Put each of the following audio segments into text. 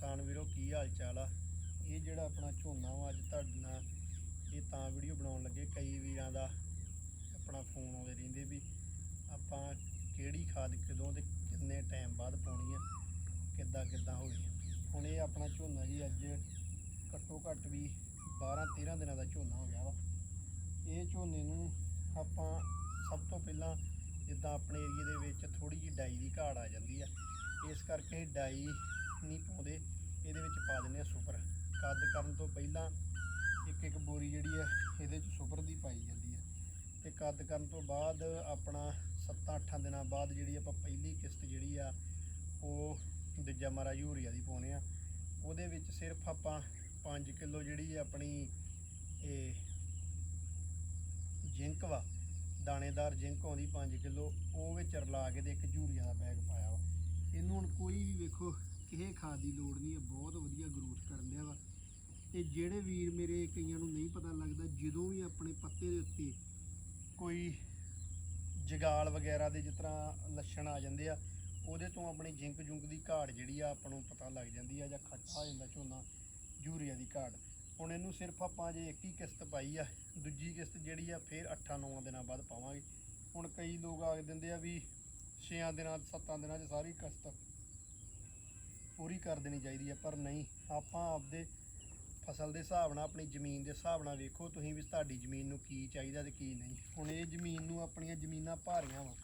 ਕਿਸਾਨ ਵੀਰੋ, ਕੀ ਹਾਲ ਚਾਲ ਆ? ਇਹ ਜਿਹੜਾ ਆਪਣਾ ਝੋਨਾ ਵਾ ਅੱਜ ਤੁਹਾਡੇ ਨਾਲ, ਇਹ ਤਾਂ ਵੀਡੀਓ ਬਣਾਉਣ ਲੱਗੇ। ਕਈ ਵੀਰਾਂ ਦਾ ਆਪਣਾ ਫੋਨ ਆਉਂਦੇ ਰਹਿੰਦੇ ਵੀ ਆਪਾਂ ਕਿਹੜੀ ਖਾਦ ਕਦੋਂ ਤੇ ਕਿੰਨੇ ਟਾਈਮ ਬਾਅਦ ਪਾਉਣੀ ਆ ਕਿੱਦਾਂ ਕਿੱਦਾਂ ਹੋਣੀ ਆ। ਹੁਣ ਇਹ ਆਪਣਾ ਝੋਨਾ ਜੀ ਅੱਜ ਘੱਟੋ ਘੱਟ ਵੀ 12 13 ਦਿਨਾਂ ਦਾ ਝੋਨਾ ਹੋ ਗਿਆ ਵਾ। ਇਹ ਝੋਨੇ ਨੂੰ ਆਪਾਂ ਸਭ ਤੋਂ ਪਹਿਲਾਂ ਜਿੱਦਾਂ ਆਪਣੇ ਏਰੀਏ ਦੇ ਵਿੱਚ ਥੋੜੀ ਜਿਹੀ ਡਾਈ ਦੀ ਘਾੜ ਆ ਜਾਂਦੀ ਆ। ਇਸ ਕਰਕੇ ਡਾਈ ਨਹੀਂ ਪਾਉਂਦੇ। ਇਹਦੇ ਵਿੱਚ ਪਾ ਦਿੰਦੇ ਆ ਸੁਪਰ। ਕੱਦ ਕਰਨ ਤੋਂ ਪਹਿਲਾਂ ਇੱਕ ਇੱਕ ਬੋਰੀ ਜਿਹੜੀ ਹੈ, ਇਹਦੇ ਚ ਸੁਪਰ ਦੀ ਪਾਈ ਜਾਂਦੀ ਹੈ। ਤੇ ਕੱਦ ਕਰਨ ਤੋਂ ਬਾਅਦ ਆਪਣਾ 7-8 ਦਿਨਾਂ ਬਾਅਦ ਜਿਹੜੀ ਆਪਾਂ ਪਹਿਲੀ ਕਿਸ਼ਤ ਜਿਹੜੀ ਆ, ਉਹ ਦੂਜਾ ਮਾਰਾ ਯੂਰੀਆ ਦੀ ਪਾਉਨੇ ਆ। ਉਹਦੇ ਵਿੱਚ ਸਿਰਫ ਆਪਾਂ 5 ਕਿਲੋ ਜਿਹੜੀ ਆਪਣੀ ਇਹ ਜਿੰਕ ਵਾ, ਦਾਣੇਦਾਰ ਜਿੰਕ ਆਉਂਦੀ 5 ਕਿਲੋ, ਉਹ ਵਿੱਚ ਰਲਾ ਕੇ ਤੇ ਇੱਕ ਯੂਰੀਆ ਦਾ ਬੈਗ ਪਾਇਆ ਵਾ। ਇਹਨੂੰ ਹੁਣ ਕੋਈ ਵੀ ਵੇਖੋ ਕਿਸੇ ਖਾਦ ਦੀ ਲੋੜ ਨਹੀਂ ਹੈ, ਬਹੁਤ ਵਧੀਆ ਗਰੋਥ ਕਰਨ ਲਿਆ ਵਾ। ਤੇ ਜਿਹੜੇ ਵੀਰ ਮੇਰੇ ਕਈਆਂ ਨੂੰ ਨਹੀਂ ਪਤਾ ਲੱਗਦਾ, ਜਦੋਂ ਵੀ ਆਪਣੇ ਪੱਤੇ ਦੇ ਉੱਤੇ ਕੋਈ ਜਗਾਲ ਵਗੈਰਾ ਦੇ ਜਿਸ ਤਰ੍ਹਾਂ ਲੱਛਣ ਆ ਜਾਂਦੇ ਆ, ਉਹਦੇ ਤੋਂ ਆਪਣੀ ਜਿੰਕ ਜੁੰਕ ਦੀ ਘਾਟ ਜਿਹੜੀ ਆ ਆਪਾਂ ਨੂੰ ਪਤਾ ਲੱਗ ਜਾਂਦੀ ਆ ਜਾਂ ਖੱਟਾ ਹੋ ਜਾਂਦਾ ਝੋਨਾ, ਯੂਰੀਆ ਦੀ ਘਾਟ। ਹੁਣ ਇਹਨੂੰ ਸਿਰਫ ਆਪਾਂ ਜੇ ਇੱਕ ਹੀ ਕਿਸ਼ਤ ਪਾਈ ਆ, ਦੂਜੀ ਕਿਸ਼ਤ ਜਿਹੜੀ ਆ ਫਿਰ 8-9 ਦਿਨਾਂ ਬਾਅਦ ਪਾਵਾਂਗੇ। ਹੁਣ ਕਈ ਲੋਕ ਆਖ ਦਿੰਦੇ ਆ ਵੀ 6 ਦਿਨਾਂ 7 ਦਿਨਾਂ 'ਚ ਸਾਰੀ ਕਿਸ਼ਤ ਪੂਰੀ ਕਰ ਦੇਣੀ ਚਾਹੀਦੀ ਹੈ, ਪਰ ਨਹੀਂ, ਆਪਾਂ ਆਪਦੇ ਫਸਲ ਦੇ ਹਿਸਾਬ ਨਾਲ, ਆਪਣੀ ਜ਼ਮੀਨ ਦੇ ਹਿਸਾਬ ਨਾਲ ਵੇਖੋ ਤੁਸੀਂ ਵੀ ਤੁਹਾਡੀ ਜ਼ਮੀਨ ਨੂੰ ਕੀ ਚਾਹੀਦਾ ਤੇ ਕੀ ਨਹੀਂ। ਹੁਣ ਇਹ ਜ਼ਮੀਨ ਨੂੰ ਆਪਣੀਆਂ ਜ਼ਮੀਨਾਂ ਭਾਰੀਆਂ ਵਾ,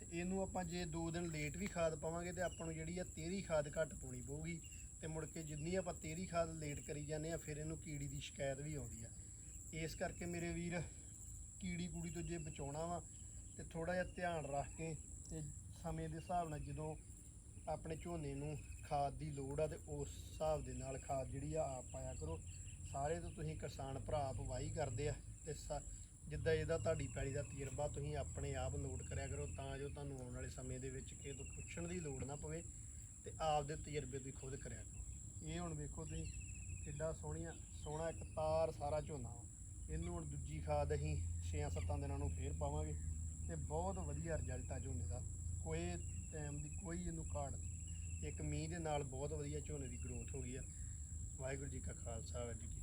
ਤੇ ਇਹਨੂੰ ਆਪਾਂ ਜੇ 2 ਦਿਨ ਲੇਟ ਵੀ ਖਾਦ ਪਾਵਾਂਗੇ ਤੇ ਆਪਾਂ ਨੂੰ ਜਿਹੜੀ ਆ ਤੇਰੀ ਖਾਦ ਘੱਟ ਪਾਉਣੀ ਪਊਗੀ, ਤੇ ਮੁੜ ਕੇ ਜਿੰਨੀ ਆਪਾਂ ਤੇਰੀ ਖਾਦ ਲੇਟ ਕਰੀ ਜਾਂਦੇ ਆ, ਫਿਰ ਇਹਨੂੰ ਕੀੜੀ ਦੀ ਸ਼ਿਕਾਇਤ ਵੀ ਆਉਂਦੀ ਆ। ਇਸ ਕਰਕੇ ਮੇਰੇ ਵੀਰ, ਕੀੜੀ ਕੂੜੀ ਤੋਂ ਜੇ ਬਚਾਉਣਾ ਵਾ, ਤੇ ਥੋੜਾ ਜਿਹਾ ਧਿਆਨ ਰੱਖ ਕੇ ਤੇ ਸਮੇਂ ਦੇ ਹਿਸਾਬ ਨਾਲ ਜਦੋਂ ਆਪਣੇ ਝੋਨੇ ਨੂੰ ਖਾਦ ਦੀ ਲੋੜ ਆ ਤੇ ਉਸ ਹਿਸਾਬ ਦੇ ਨਾਲ ਖਾਦ ਜਿਹੜੀ ਆ ਆਪ ਪਾਇਆ ਕਰੋ। ਸਾਰੇ ਤੋਂ ਤੁਸੀਂ ਕਿਸਾਨ ਭਰਾ ਆਪ ਵਾਹੀ ਕਰਦੇ ਆ ਤੇ ਸਾ- ਜਿੱਦਾਂ ਇਹਦਾ ਤੁਹਾਡੀ ਪੈਲੀ ਦਾ ਤਜਰਬਾ ਤੁਸੀਂ ਆਪਣੇ ਆਪ ਨੋਟ ਕਰਿਆ ਕਰੋ ਤਾਂ ਜੋ ਤੁਹਾਨੂੰ ਆਉਣ ਵਾਲੇ ਸਮੇਂ ਦੇ ਵਿੱਚ ਕਿਸੇ ਤੋਂ ਪੁੱਛਣ ਦੀ ਲੋੜ ਨਾ ਪਵੇ ਤੇ ਆਪਦੇ ਤਜਰਬੇ ਤੁਸੀਂ ਖੁਦ ਕਰਿਆ ਕਰੋ। ਇਹ ਹੁਣ ਵੇਖੋ ਤੁਸੀਂ ਕਿੱਡਾ ਸੋਹਣੀਆਂ, ਸੋਹਣਾ ਇੱਕ ਤਾਰ ਸਾਰਾ ਝੋਨਾ ਵਾ। ਇਹਨੂੰ ਹੁਣ ਦੂਜੀ ਖਾਦ ਅਸੀਂ 6-7 ਦਿਨਾਂ ਨੂੰ ਫੇਰ ਪਾਵਾਂਗੇ ਤੇ ਬਹੁਤ ਵਧੀਆ ਰਿਜ਼ਲਟ ਆ ਝੋਨੇ ਦਾ। ਕੋਈ ਟਾਈਮ ਦੀ ਕੋਈ ਇਹਨੂੰ ਕਾਢ ਨਹੀਂ। ਇੱਕ ਮੀਂਹ ਦੇ ਨਾਲ ਬਹੁਤ ਵਧੀਆ ਝੋਨੇ ਦੀ ਗਰੋਥ ਹੋ ਗਈ ਆ। ਵਾਹਿਗੁਰੂ ਜੀ ਕਾ ਖਾਲਸਾ, ਵਾਹਿਗੁਰੂ ਜੀ ਕੀ